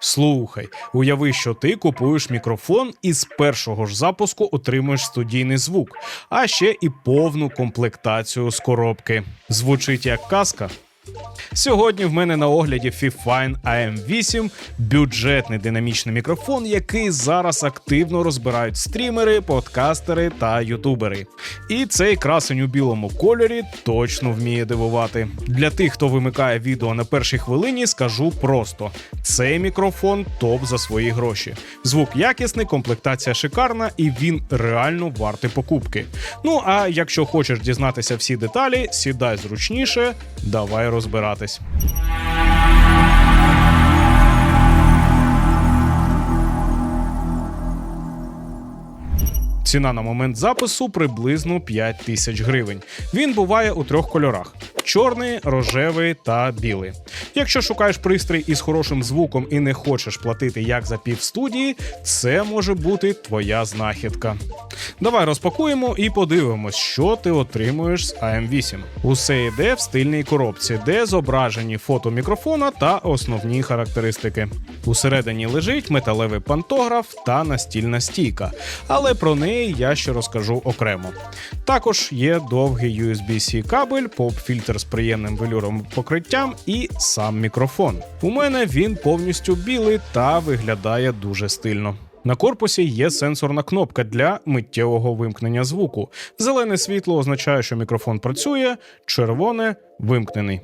Слухай, уяви, що ти купуєш мікрофон і з першого ж запуску отримуєш студійний звук, а ще і повну комплектацію з коробки. Звучить як казка. Сьогодні в мене на огляді Fifine AM8 бюджетний динамічний мікрофон, який зараз активно розбирають стрімери, подкастери та ютубери. І цей красень у білому кольорі точно вміє дивувати. Для тих, хто вимикає відео на першій хвилині, скажу просто: цей мікрофон топ за свої гроші. Звук якісний, комплектація шикарна, і він реально вартий покупки. Ну а якщо хочеш дізнатися всі деталі, сідай зручніше, давай розбиратись. Ціна на момент запису приблизно 5 тисяч гривень. Він буває у трьох кольорах: чорний, рожевий та білий. Якщо шукаєш пристрій із хорошим звуком і не хочеш платити як за пів студії, це може бути твоя знахідка. Давай розпакуємо і подивимось, що ти отримуєш з AM8. Усе йде в стильній коробці, де зображені фото мікрофона та основні характеристики. Усередині лежить металевий пантограф та настільна стійка, але про неї я ще розкажу окремо. Також є довгий USB-C кабель, поп-фільтр з приємним велюровим покриттям і сам мікрофон. У мене він повністю білий та виглядає дуже стильно. На корпусі є сенсорна кнопка для миттєвого вимкнення звуку. Зелене світло означає, що мікрофон працює, червоне вимкнений.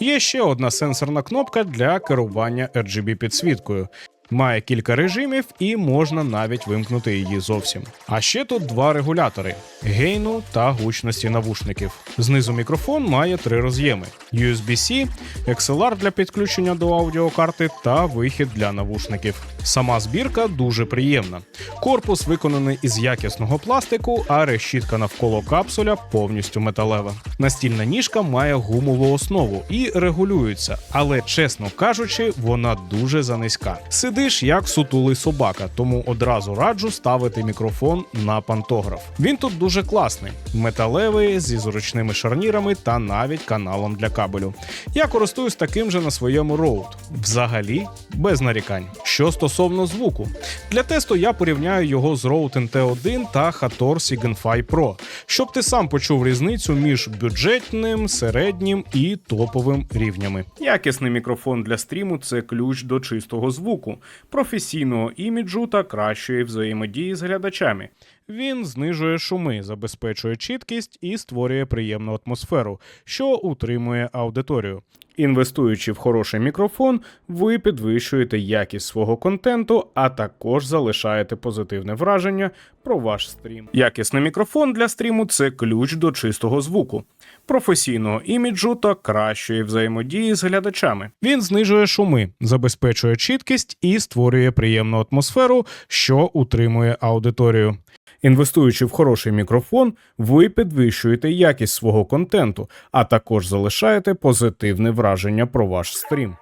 Є ще одна сенсорна кнопка для керування RGB підсвіткою. Має кілька режимів і можна навіть вимкнути її зовсім. А ще тут два регулятори: гейну та гучності навушників. Знизу мікрофон має три роз'єми: USB-C, XLR для підключення до аудіокарти та вихід для навушників. Сама збірка дуже приємна. Корпус виконаний із якісного пластику, а решітка навколо капсуля повністю металева. Настільна ніжка має гумову основу і регулюється, але чесно кажучи, вона дуже занизька. Сидиш як сутулий собака, тому одразу раджу ставити мікрофон на пантограф. Він тут дуже класний, металевий зі зручними шарнірами та навіть каналом для кабелю. Я користуюсь таким же на своєму Rode. Взагалі без нарікань. Що стосовно звуку, для тесту я порівняю його з Rode NT1 та Hator Signify Pro, щоб ти сам почув різницю між бюджетним, середнім і топовим рівнями. Якісний мікрофон для стріму це ключ до чистого звуку, професійного іміджу та кращої взаємодії з глядачами. Він знижує шуми, забезпечує чіткість і створює приємну атмосферу, що утримує аудиторію. Інвестуючи в хороший мікрофон, ви підвищуєте якість свого контенту, а також залишаєте позитивне враження про ваш стрім. Якісний мікрофон для стріму це ключ до чистого звуку, професійного іміджу та кращої взаємодії з глядачами. Він знижує шуми, забезпечує чіткість і створює приємну атмосферу, що утримує аудиторію. Інвестуючи в хороший мікрофон, ви підвищуєте якість свого контенту, а також залишаєте позитивне враження про ваш стрім.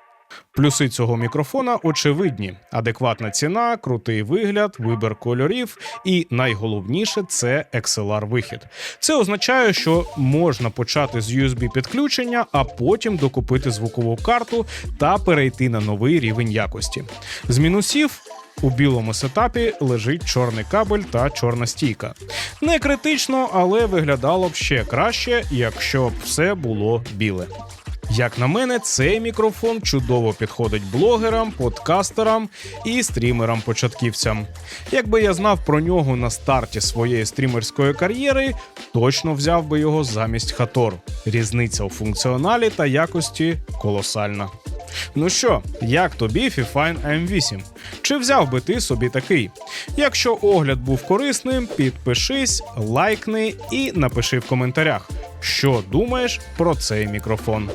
Плюси цього мікрофона очевидні: адекватна ціна, крутий вигляд, вибір кольорів, і найголовніше це XLR вихід. Це означає, що можна почати з USB підключення, а потім докупити звукову карту та перейти на новий рівень якості. З мінусів. У білому сетапі лежить чорний кабель та чорна стійка. Не критично, але виглядало б ще краще, якщо б все було біле. Як на мене, цей мікрофон чудово підходить блогерам, подкастерам і стрімерам-початківцям. Якби я знав про нього на старті своєї стрімерської кар'єри, точно взяв би його замість Хатор. Різниця у функціоналі та якості колосальна. Ну що, як тобі Fifine M8? Чи взяв би ти собі такий? Якщо огляд був корисним, підпишись, лайкни і напиши в коментарях, що думаєш про цей мікрофон.